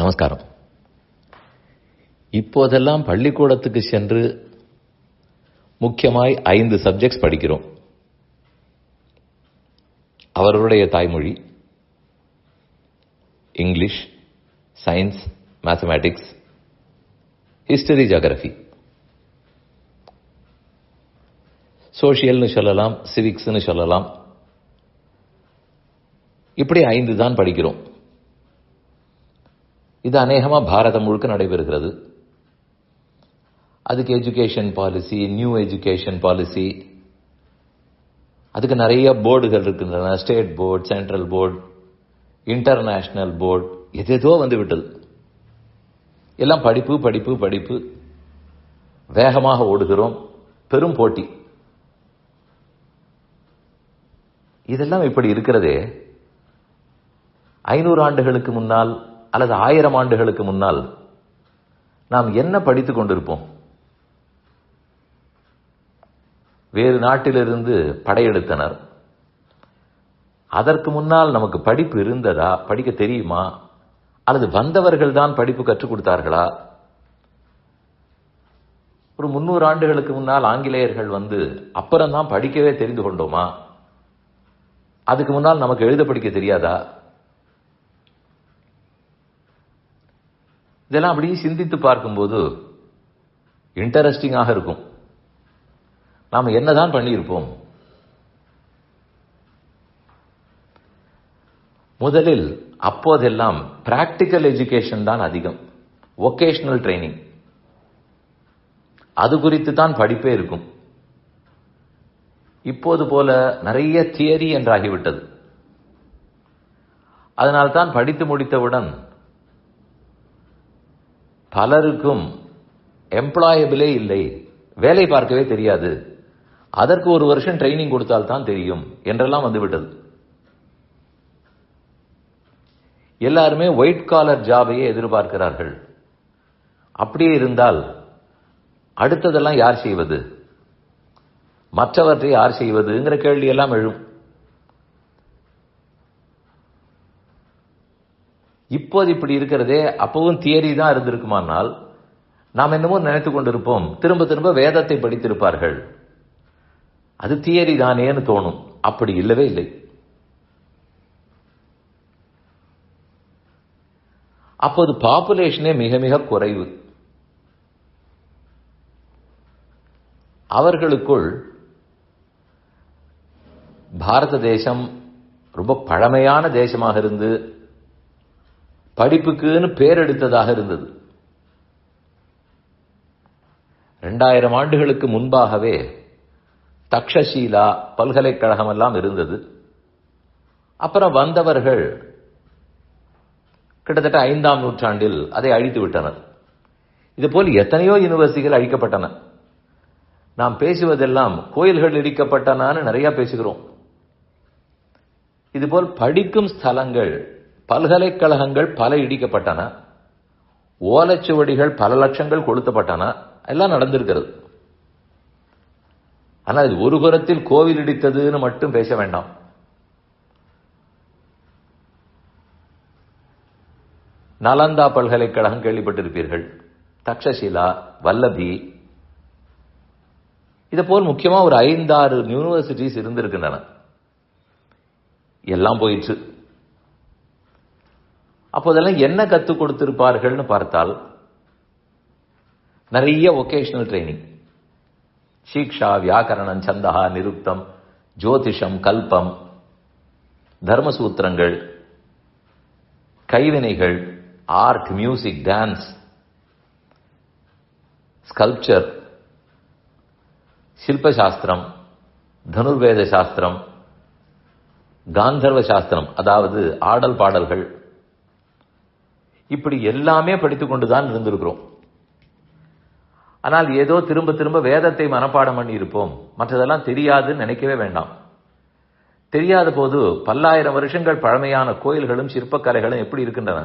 நமஸ்காரம். இப்போதெல்லாம் பள்ளிக்கூடத்துக்கு சென்று முக்கியமாய் ஐந்து சப்ஜெக்ட்ஸ் படிக்கிறோம். அவர்களுடைய தாய்மொழி English science mathematics history geography சோஷியல்னு சொல்லலாம் சிவிக்ஸ்னு சொல்லலாம். இப்படி ஐந்து தான் படிக்கிறோம். இது அநேகமாக பாரதம் முழுக்க நடைபெறுகிறது. அதுக்கு education policy new education policy அதுக்கு நிறைய போர்டுகள் இருக்கின்றன. State board central board international board எதேதோ வந்து விட்டது. எல்லாம் படிப்பு படிப்பு படிப்பு. வேகமாக ஓடுகிறோம். பெரும் போட்டி. இதெல்லாம் இப்படி இருக்கிறதே. ஐநூறு ஆண்டுகளுக்கு முன்னால் அல்லது ஆயிரம் ஆண்டுகளுக்கு முன்னால் நாம் என்ன படித்துக் கொண்டிருப்போம்? வேறு நாட்டிலிருந்து படையெடுத்தனர். அதற்கு முன்னால் நமக்கு படிப்பு இருந்ததா? படிக்க தெரியுமா? அல்லது வந்தவர்கள் தான் படிப்பு கற்றுக் கொடுத்தார்களா? ஒரு முன்னூறு ஆண்டுகளுக்கு முன்னால் ஆங்கிலேயர்கள் வந்து அப்புறம் தான் படிக்கவே தெரிந்து கொண்டோமா? அதுக்கு முன்னால் நமக்கு எழுத படிக்க தெரியாதா? இதெல்லாம் அப்படியே சிந்தித்து பார்க்கும்போது இன்டரஸ்டிங்காக இருக்கும். நாம் என்னதான் பண்ணியிருப்போம்? முதலில் அப்போதெல்லாம் பிராக்டிக்கல் எஜுகேஷன் தான் அதிகம். ஒகேஷனல் ட்ரைனிங் அது குறித்து தான் படிப்பே இருக்கும். இப்போது போல நிறைய தியரி என்றாகிவிட்டது. அதனால்தான் படித்து முடித்தவுடன் பலருக்கும் எம்ப்ளாயபிளே இல்லை. வேலை பார்க்கவே தெரியாது. அதற்கு ஒரு வருஷம் ட்ரைனிங் கொடுத்தால் தான் தெரியும் என்றெல்லாம் வந்துவிட்டது. எல்லாருமே ஒயிட் காலர் ஜாபையே எதிர்பார்க்கிறார்கள். அப்படியே இருந்தால் அடுத்ததெல்லாம் யார் செய்வது? மற்றவற்றை யார் செய்வதுங்கிற கேள்வி எல்லாம் எழும். இப்போது இப்படி இருக்கிறதே அப்பவும் தியரி தான் இருந்திருக்குமானால் நாம் என்னமோ நினைத்துக் கொண்டிருப்போம் திரும்ப திரும்ப வேதத்தை படித்திருப்பார்கள். அது தியரி தானேன்னு தோணும். அப்படி இல்லவே இல்லை. அப்போது பாப்புலேஷனே மிக மிக குறைவு. அவர்களுக்குள் பாரத தேசம் ரொம்ப பழமையான தேசமாக இருந்து படிப்புக்குன்னு பேர் எடுத்ததாக இருந்தது. ரெண்டாயிரம் ஆண்டுகளுக்கு முன்பாகவே தக்ஷசீலா பல்கலைக்கழகம் எல்லாம் இருந்தது. அப்புறம் வந்தவர்கள் கிட்டத்தட்ட ஐந்தாம் நூற்றாண்டில் அதை அழித்து விட்டனர். இதுபோல் எத்தனையோ யூனிவர்சிட்டிகள் அழிக்கப்பட்டன. நாம் பேசுவதெல்லாம் கோயில்கள் இடிக்கப்பட்டனான்னு நிறைய பேசுகிறோம். இதுபோல் படிக்கும் ஸ்தலங்கள் பல்கலைக்கழகங்கள் பல இடிக்கப்பட்டன. ஓலைச்சுவடிகள் பல லட்சங்கள் கொளுத்தப்பட்டன. எல்லாம் நடந்திருக்கிறது. ஆனால் இது ஒரு புறத்தில் கோவில் இடித்ததுன்னு மட்டும் பேச வேண்டாம். நலந்தா பல்கலைக்கழகம் கேள்விப்பட்டிருப்பீர்கள். தக்ஷசிலா வல்லபி. இதை போல் முக்கியமா ஒரு ஐந்தாறு யூனிவர்சிட்டிஸ் இருந்திருக்கின்றன. எல்லாம் போயிடுச்சு அப்போதெல்லாம் என்ன கற்றுக் கொடுத்திருப்பார்கள்னு பார்த்தால் நிறைய ஒகேஷனல் ட்ரைனிங் சீக்ஷா வியாக்கரணம் சந்தகா நிருப்தம் ஜோதிஷம் கல்பம் தர்மசூத்திரங்கள் கைவினைகள் ஆர்ட் மியூசிக் டான்ஸ் ஸ்கல்ப்சர் சில்பசாஸ்திரம் தனுர்வேத சாஸ்திரம் காந்தர்வ சாஸ்திரம் அதாவது ஆடல் பாடல்கள் இப்படி எல்லாமே படித்துக்கொண்டு தான் இருந்திருக்கிறோம். ஆனால் ஏதோ திரும்ப திரும்ப வேதத்தை மனப்பாடம் பண்ணி இருப்போம் மற்றதெல்லாம் தெரியாதுன்னு நினைக்கவே வேண்டாம். தெரியாத போது பல்லாயிரம் வருஷங்கள் பழமையான கோயில்களும் சிற்பக்கலைகளும் எப்படி இருக்கின்றன?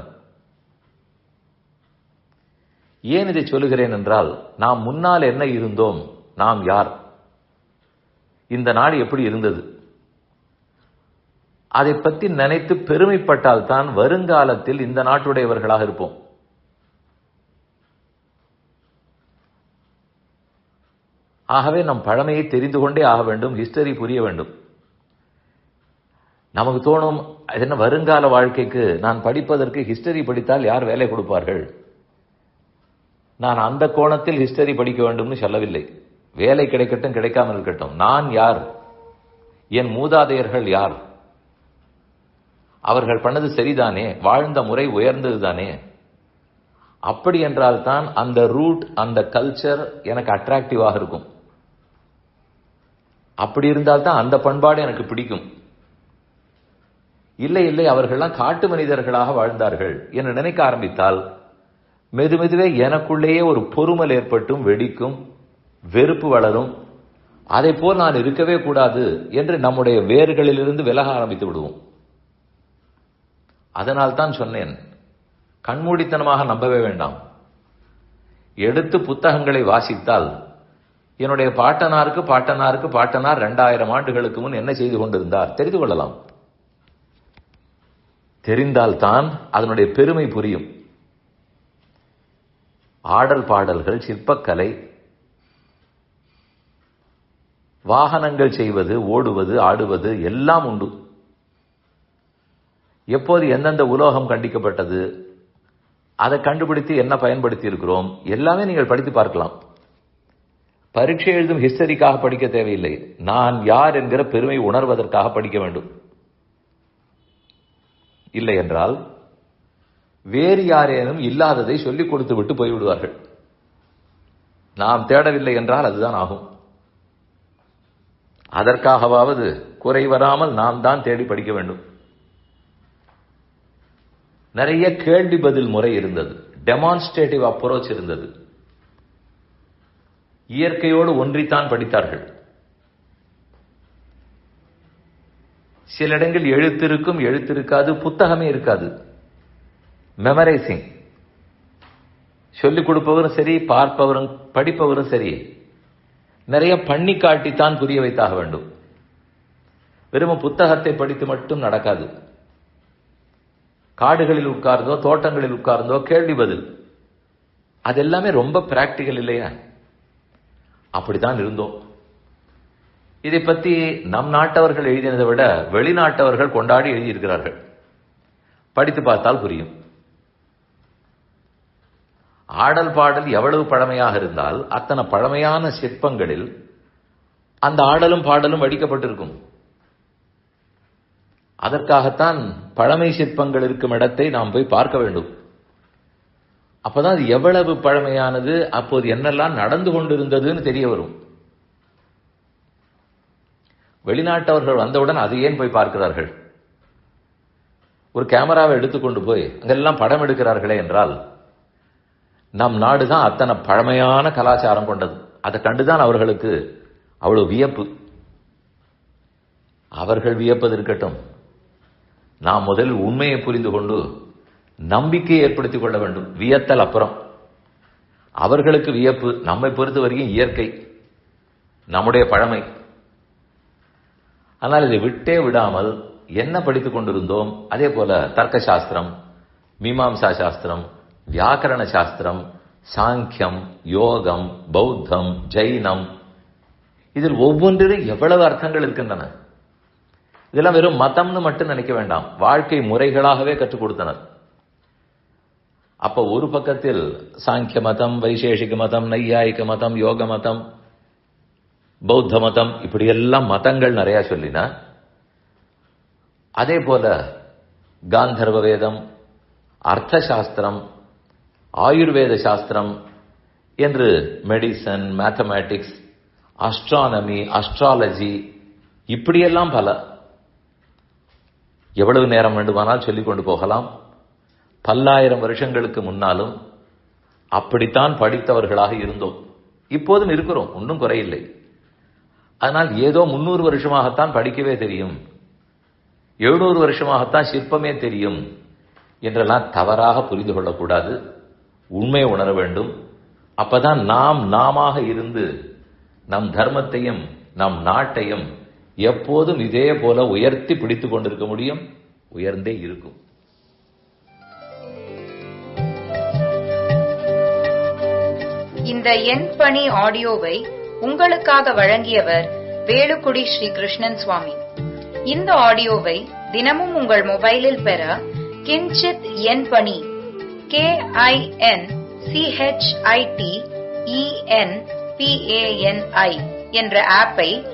ஏன் இதை சொல்லுகிறேன் என்றால் நாம் முன்னால் என்ன இருந்தோம் நாம் யார்? இந்த நாடு எப்படி இருந்தது? அதை பற்றி நினைத்து பெருமைப்பட்டால் தான் வருங்காலத்தில் இந்த நாட்டுடையவர்களாக இருப்போம். ஆகவே நம் பழமையை தெரிந்து கொண்டே ஆக வேண்டும் ஹிஸ்டரி புரிய வேண்டும். நமக்கு தோணும் என்ன வருங்கால வாழ்க்கைக்கு நான் படிப்பதற்கு ஹிஸ்டரி படித்தால் யார் வேலை கொடுப்பார்கள்? நான் அந்த கோணத்தில் ஹிஸ்டரி படிக்க வேண்டும்னு சொல்லவில்லை. வேலை கிடைக்கட்டும் கிடைக்காமல் இருக்கட்டும். நான் யார்? என் மூதாதையர்கள் யார்? அவர்கள் பண்ணது சரிதானே? வாழ்ந்த முறை உயர்ந்தது தானே? அப்படி என்றால் தான் அந்த ரூட் அந்த கல்ச்சர் எனக்கு அட்ராக்டிவாக இருக்கும். அப்படி இருந்தால் தான் அந்த பண்பாடு எனக்கு பிடிக்கும். இல்லை இல்லை அவர்கள்லாம் காட்டு மனிதர்களாக வாழ்ந்தார்கள் என்று நினைக்க ஆரம்பித்தால் மெது மெதுவே எனக்குள்ளேயே ஒரு பொறுமல் ஏற்பட்டும் வெடிக்கும் வெறுப்பு வளரும். அதை போல் நான் இருக்கவே கூடாது என்று நம்முடைய வேர்களிலிருந்து விலக ஆரம்பித்து விடுவோம். அதனால் தான் சொன்னேன் கண்மூடித்தனமாக நம்பவே வேண்டாம். எடுத்து புத்தகங்களை வாசித்தால் என்னுடைய பாட்டனாருக்கு பாட்டனாருக்கு பாட்டனார் ரெண்டாயிரம் ஆண்டுகளுக்கு முன் என்ன செய்து கொண்டிருந்தார்? தெரிந்து கொள்ளலாம். தெரிந்தால்தான் அதனுடைய பெருமை புரியும். ஆடல் பாடல்கள் சிற்பக்கலை வாகனங்கள் செய்வது ஓடுவது ஆடுவது எல்லாம் உண்டு. எப்போது எந்தெந்த உலோகம் கண்டிக்கப்பட்டது அதை கண்டுபிடித்து என்ன பயன்படுத்தி இருக்கிறோம் எல்லாமே நீங்கள் படித்து பார்க்கலாம். பரீட்சை எழுதும் ஹிஸ்டரிக்காக படிக்க தேவையில்லை. நான் யார் என்கிற பெருமை உணர்வதற்காக படிக்க வேண்டும். இல்லை என்றால் வேறு யாரேனும் இல்லாததை சொல்லிக் கொடுத்து விட்டு போய்விடுவார்கள். நாம் தேடவில்லை என்றால் அதுதான் ஆகும். அதற்காகவாவது குறை வராமல் நாம் தான் தேடி படிக்க வேண்டும். நிறைய கேள்வி பதில் முறை இருந்தது. டெமான்ஸ்ட்ரேட்டிவ் அப்ரோச் இருந்தது. இயற்கையோடு ஒன்றித்தான் படித்தார்கள். சில இடங்கள் எழுத்திருக்கும் எழுத்திருக்காது புத்தகமே இருக்காது. மெமரைசிங் சொல்லிக் கொடுப்பவரும் சரி பார்ப்பவரும் படிப்பவரும் சரி. நிறைய பண்ணி காட்டித்தான் புரிய வைத்தாக வேண்டும். வெறும் புத்தகத்தை படித்து மட்டும் நடக்காது. காடுகளில் உட்கார்ந்தோ தோட்டங்களில் உட்கார்ந்தோ கேள்வி பதில். அது எல்லாமே ரொம்ப பிராக்டிக்கல் இல்லையா? அப்படித்தான் இருந்தோம். இதை பத்தி நம் நாட்டவர்கள் எழுதினதை விட வெளிநாட்டவர்கள் கொண்டாடி எழுதியிருக்கிறார்கள். படித்து பார்த்தால் புரியும். ஆடல் பாடல் எவ்வளவு பழமையாக இருந்தால் அத்தனை பழமையான சிற்பங்களில் அந்த ஆடலும் பாடலும் வடிக்கப்பட்டிருக்கும். அதற்காகத்தான் பழமை சிற்பங்கள் இருக்கும் இடத்தை நாம் போய் பார்க்க வேண்டும். அப்பதான் அது எவ்வளவு பழமையானது அப்போது என்னெல்லாம் நடந்து கொண்டிருந்ததுன்னு தெரிய வரும். வெளிநாட்டவர்கள் வந்தவுடன் அதை ஏன் போய் பார்க்கிறார்கள்? ஒரு கேமராவை எடுத்துக்கொண்டு போய் அங்கெல்லாம் படம் எடுக்கிறார்களே என்றால் நம் நாடு தான் அத்தனை பழமையான கலாச்சாரம் கொண்டது. அதை கண்டுதான் அவர்களுக்கு அவ்வளவு வியப்பு. அவர்கள் வியப்பது இருக்கட்டும் நாம் முதல் உண்மையை புரிந்து கொண்டு நம்பிக்கையை ஏற்படுத்திக் கொள்ள வேண்டும். வியத்தல் அப்புறம். அவர்களுக்கு வியப்பு நம்மை பொறுத்த வரைக்கும் இயற்கை நம்முடைய பழமை. ஆனால் இதை விட்டே விடாமல் என்ன படித்துக் கொண்டிருந்தோம்? அதே போல தர்க்க சாஸ்திரம் மீமாம்சா சாஸ்திரம் வியாக்கரண சாஸ்திரம் சாங்கியம் யோகம் பௌத்தம் ஜெயினம் இதில் ஒவ்வொன்றிலும் எவ்வளவு அர்த்தங்கள் இருக்கின்றன? இதெல்லாம் வெறும் மதம்னு மட்டும் நினைக்க வேண்டாம். வாழ்க்கை முறைகளாகவே கற்றுக் கொடுத்தனர். அப்ப ஒரு பக்கத்தில் சாங்கிய மதம் வைசேஷிக மதம் நையாயிக மதம் யோக மதம் பௌத்த மதம் இப்படி எல்லாம் மதங்கள் நிறைய சொல்லினா. அதே போல காந்தர்வ வேதம் அர்த்த சாஸ்திரம் ஆயுர்வேத சாஸ்திரம் என்று மெடிசன் மேத்தமேட்டிக்ஸ் அஸ்ட்ரானமி அஸ்ட்ராலஜி இப்படியெல்லாம் பல. எவ்வளவு நேரம் வேண்டுமானால் சொல்லிக் கொண்டு போகலாம். பல்லாயிரம் வருஷங்களுக்கு முன்னாலும் அப்படித்தான் படித்தவர்களாக இருந்தோம். இப்போதும் இருக்கிறோம் ஒன்றும் குறையில்லை. அதனால் ஏதோ முன்னூறு வருஷமாகத்தான் படிக்கவே தெரியும். எழுநூறு வருஷமாகத்தான் சிற்பமே தெரியும் என்றெல்லாம் தவறாக புரிந்து கொள்ளக்கூடாது. உண்மையை உணர வேண்டும். அப்பதான் நாம் நாமாக இருந்து நம் தர்மத்தையும் நம் நாட்டையும் எப்போதும் இதே போல உயர்த்தி பிடித்துக் கொண்டிருக்க முடியும். உயர்ந்தே இருக்கும். இந்த எண் பணி ஆடியோவை உங்களுக்காக வழங்கியவர் வேலுக்குடி ஸ்ரீ கிருஷ்ணன் சுவாமி. இந்த ஆடியோவை தினமும் உங்கள் மொபைலில் பெற கிஞ்சித் என் பணி கே ஐ என் சிஹெச்ஐடி இஎன் பிஏஎன்ஐ என்ற ஆப்பை